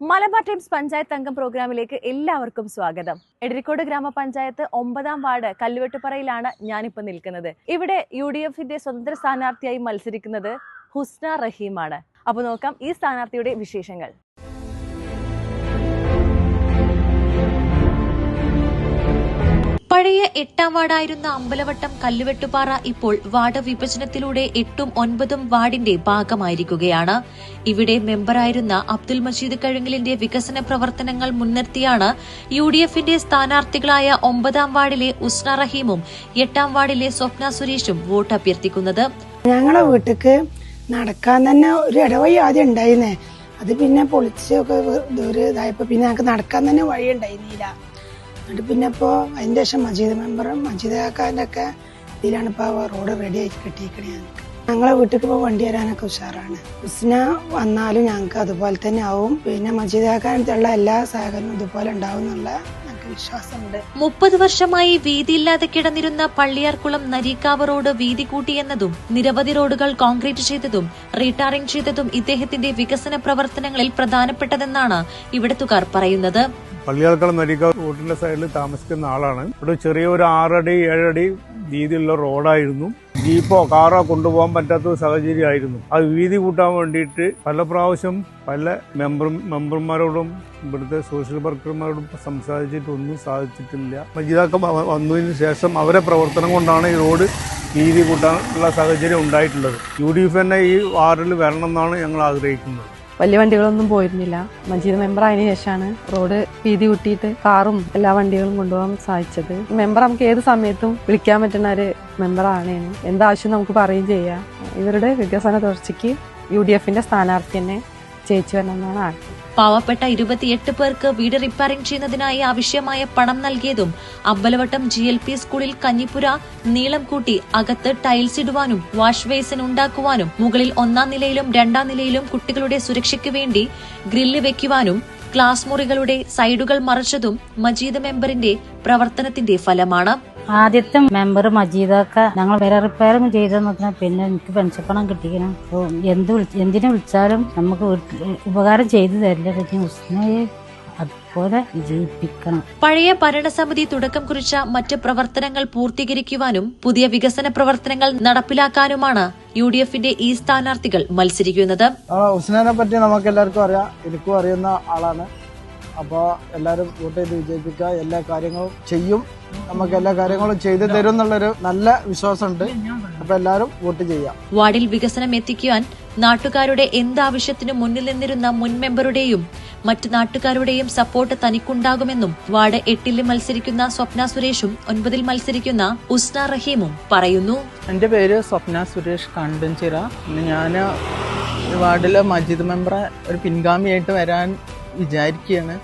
Malabar times panchayat അംഗം പ്രോഗ്രാമിലേക്ക് എല്ലാവർക്കും സ്വാഗതം. എടരിക്കോട് ഗ്രാമപഞ്ചായത്ത് ഒമ്പതാം വാർഡ് കല്ലുവെട്ടുപറയിലാണ് ഞാനിപ്പോൾ നിൽക്കുന്നത്. ഇവിടെ യു ഡി എഫിന്റെ സ്വതന്ത്ര സ്ഥാനാർത്ഥിയായി മത്സരിക്കുന്നത് ഹുസ്ന റഹീമാണ്. അപ്പോൾ നോക്കാം ഈ സ്ഥാനാർത്ഥിയുടെ വിശേഷങ്ങൾ. പഴയ എട്ടാം വാർഡായിരുന്ന അമ്പലവട്ടം കല്ലുവെട്ടുപാറ ഇപ്പോൾ വാർഡ് വിഭജനത്തിലൂടെ എട്ടും ഒൻപതും വാർഡിന്റെ ഭാഗമായിരിക്കുകയാണ്. ഇവിടെ മെമ്പറായിരുന്ന അബ്ദുൽ മജീദ് കഴുങ്ങലിന്റെ വികസന പ്രവർത്തനങ്ങൾ മുൻനിർത്തിയാണ് യു ഡി എഫിന്റെ സ്ഥാനാർത്ഥികളായ ഒമ്പതാം വാർഡിലെ ഉസ്ന റഹീമും എട്ടാം വാർഡിലെ സ്വപ്ന സുരേഷും വോട്ട് അഭ്യർത്ഥിക്കുന്നത്. ഞങ്ങളെ വീട്ടിക്ക് നടക്കാൻ തന്നെ ഒരു ഇടവഴി ആദ്യം ഉണ്ടായിരുന്നേ. അത് പിന്നെ പൊളിച്ചൊക്കെ ഒരു ഇതായപ്പോ പിന്നെ ഞങ്ങൾക്ക് നടക്കാൻ തന്നെ വഴി ഉണ്ടായിരുന്നില്ല എന്നിട്ട് പിന്നെ ഇപ്പോൾ അതിന്റെ ശേഷം മജീദ് മെമ്പറും മജീദ് കാക്കാന്റെ ഒക്കെ ഇതിലാണ് ഇപ്പോൾ റോഡ് റെഡി ആയിട്ട് കിട്ടിയിരിക്കണേ. ഞങ്ങൾക്ക് ഞങ്ങളെ വീട്ടിൽ ഇപ്പോൾ വണ്ടി വരാനൊക്കെ ഉഷാറാണ്. ഉസ്ന വന്നാലും ഞങ്ങൾക്ക് അതുപോലെ തന്നെ ആവും. പിന്നെ മജീദ് കാക്കാനത്തുള്ള എല്ലാ സഹകരണവും ഇതുപോലെ ഉണ്ടാവും എന്നുള്ള മുപ്പത് വർഷമായി വീതിയില്ലാതെ കിടന്നിരുന്ന പള്ളിയാർക്കുളം നരീക്കാവ് റോഡ് വീതി കൂട്ടിയെന്നതും നിരവധി റോഡുകൾ കോൺക്രീറ്റ് ചെയ്തതും റീടാറിംഗ് ചെയ്തതും ഇദ്ദേഹത്തിന്റെ വികസന പ്രവർത്തനങ്ങളിൽ പ്രധാനപ്പെട്ടതെന്നാണ് ഇവിടത്തുകാർ പറയുന്നത്. പള്ളിയാൾക്കളം നരിക്ക റോഡിന്റെ സൈഡിൽ താമസിക്കുന്ന ആളാണ്. ഇവിടെ ചെറിയ ഒരു ആറടി ഏഴടി വീതിയുള്ള റോഡായിരുന്നു. ജീപ്പോ കാറോ കൊണ്ടുപോകാൻ പറ്റാത്ത സാഹചര്യമായിരുന്നു. അത് വീതി കൂട്ടാൻ വേണ്ടിയിട്ട് പല പ്രാവശ്യം പല മെമ്പർ മെമ്പർമാരോടും ഇവിടുത്തെ സോഷ്യൽ വർക്കർമാരോടും സംസാരിച്ചിട്ടൊന്നും സാധിച്ചിട്ടില്ല. മജീദാക്ക വന്നതിന് ശേഷം അവരെ പ്രവർത്തനം കൊണ്ടാണ് ഈ റോഡ് വീതി കൂട്ടാനുള്ള സാഹചര്യം ഉണ്ടായിട്ടുള്ളത്. യു ഡി എഫ് തന്നെ ഈ വാർഡിൽ വരണം എന്നാണ് ഞങ്ങൾ ആഗ്രഹിക്കുന്നത്. വലിയ വണ്ടികളൊന്നും പോയിരുന്നില്ല. മജീദ് മെമ്പർ ആയതിനു ശേഷമാണ് റോഡ് വീതി കൂട്ടിയിട്ട് കാറും എല്ലാ വണ്ടികളും കൊണ്ടുപോകാൻ സാധിച്ചത്. മെമ്പർ നമുക്ക് ഏത് സമയത്തും വിളിക്കാൻ പറ്റുന്ന ഒരു മെമ്പറാണ് എന്താവശ്യം നമുക്ക് പറയുകയും ചെയ്യാം. ഇവരുടെ വികസന തുടർച്ചയ്ക്ക് യു ഡി എഫിന്റെ സ്ഥാനാർത്ഥി തന്നെ ചേച്ചി വരണമെന്നാണ് ആഗ്രഹം. പാവപ്പെട്ട ഇരുപത്തിയെട്ട് പേർക്ക് വീട് റിപ്പയറിംഗ് ചെയ്യുന്നതിനായി ആവശ്യമായ പണം നൽകിയതും അമ്പലവട്ടം ജി എൽ പി സ്കൂളിൽ കഞ്ഞിപ്പുര നീളം കൂട്ടി അകത്ത് ടൈൽസ് ഇടുവാനും വാഷ് ബേസിൻ ഉണ്ടാക്കുവാനും മുകളിൽ ഒന്നാം നിലയിലും രണ്ടാം നിലയിലും കുട്ടികളുടെ സുരക്ഷയ്ക്ക് വേണ്ടി ഗ്രില്ല് വെക്കുവാനും ക്ലാസ് മുറികളുടെ സൈഡുകൾ മറച്ചതും മജീദ് മെമ്പറിന്റെ പ്രവർത്തനത്തിന്റെ ഫലമാണ്. ആദ്യത്തെ മെമ്പർ മജീദൊക്കെ ഞങ്ങൾ വില ചെയ്ത് നോക്കണം പിന്നെ എനിക്ക് പെൻഷൻ കിട്ടിക്കണം. അപ്പോൾ എന്ത് വിളി എന്തിനു വിളിച്ചാലും നമുക്ക് ഉപകാരം ചെയ്തു തരില്ല പിന്നെ ഉസ്നയെ അതുപോലെ വിജയിപ്പിക്കണം പഴയ ഭരണസമിതി തുടക്കം കുറിച്ച മറ്റ് പ്രവർത്തനങ്ങൾ പൂർത്തീകരിക്കുവാനും പുതിയ വികസന പ്രവർത്തനങ്ങൾ നടപ്പിലാക്കാനുമാണ് യു ഡി എഫിന്റെ ഈ സ്ഥാനാർത്ഥികൾ മത്സരിക്കുന്നത്. ആ ഉസ്നാനെ പറ്റി നമുക്ക് എല്ലാവർക്കും അറിയാം. എനിക്കും അറിയുന്ന ആളാണ്. അപ്പോൾ എല്ലാവരും വോട്ട് ചെയ്ത് വിജയിപ്പിക്കുക. എല്ലാ കാര്യങ്ങളും ചെയ്യും. നമുക്ക് എല്ലാ കാര്യങ്ങളും ചെയ്തു തരും എന്നുള്ളൊരു നല്ല വിശ്വാസമുണ്ട്. അപ്പൊ എല്ലാവരും വോട്ട് ചെയ്യാം. വാർഡിൽ വികസനം എത്തിക്കുവാൻ നാട്ടുകാരുടെ എന്താവശ്യത്തിനും മുന്നിൽ നിന്നിരുന്ന മുൻ മെമ്പറുടെയും മറ്റു നാട്ടുകാരുടെയും സപ്പോർട്ട് തനിക്കുണ്ടാകുമെന്നും വാർഡ് എട്ടിൽ മത്സരിക്കുന്ന സ്വപ്ന സുരേഷും ഒൻപതിൽ മത്സരിക്കുന്ന ഉസ്ന റഹീമും പറയുന്നു. എന്റെ പേര് സ്വപ്ന സുരേഷ് കണ്ടഞ്ചിറ ഞാൻ വാർഡിലെ മജിദ് മെമ്പറെ ഒരു പിൻഗാമിയായിട്ട് വരാൻ വിചാരിക്കുകയാണ്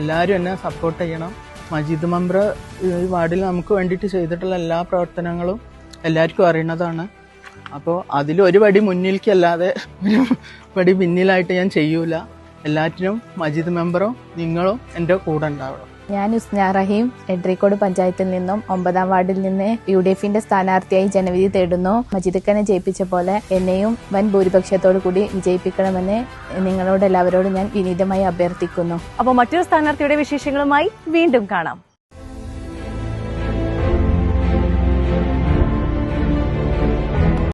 എല്ലാവരും എന്നെ സപ്പോർട്ട് ചെയ്യണം. മജീദ് മമ്പ്ര ഈ വാർഡിൽ നമുക്ക് വേണ്ടിയിട്ട് ചെയ്തിട്ടുള്ള എല്ലാ പ്രവർത്തനങ്ങളും എല്ലാവർക്കും അറിയണതാണ് അപ്പോൾ അതിൽ ഒരു പടി മുന്നിലേക്കല്ലാതെ ഒരു പടി പിന്നിലായിട്ട് ഞാൻ ചെയ്യൂല. എല്ലാറ്റിനും മജീദ് മെമ്പറും നിങ്ങളും എന്റെ കൂടെ ഉണ്ടാവണം. ഞാൻ ഉസ്ന റഹീം എഡ്രിക്കോട് പഞ്ചായത്തിൽ നിന്നും ഒമ്പതാം വാർഡിൽ നിന്ന് യു ഡി എഫിന്റെ സ്ഥാനാർത്ഥിയായി ജനവിധി തേടുന്നു. മജിദക്കനെ ജയിപ്പിച്ച പോലെ എന്നെയും വൻ ഭൂരിപക്ഷത്തോടു കൂടി വിജയിപ്പിക്കണമെന്ന് നിങ്ങളോട് എല്ലാവരോടും ഞാൻ വിനീതമായി അഭ്യർത്ഥിക്കുന്നു. അപ്പോൾ മറ്റൊരു സ്ഥാനാർത്ഥിയുടെ വിശേഷങ്ങളുമായി വീണ്ടും കാണാം.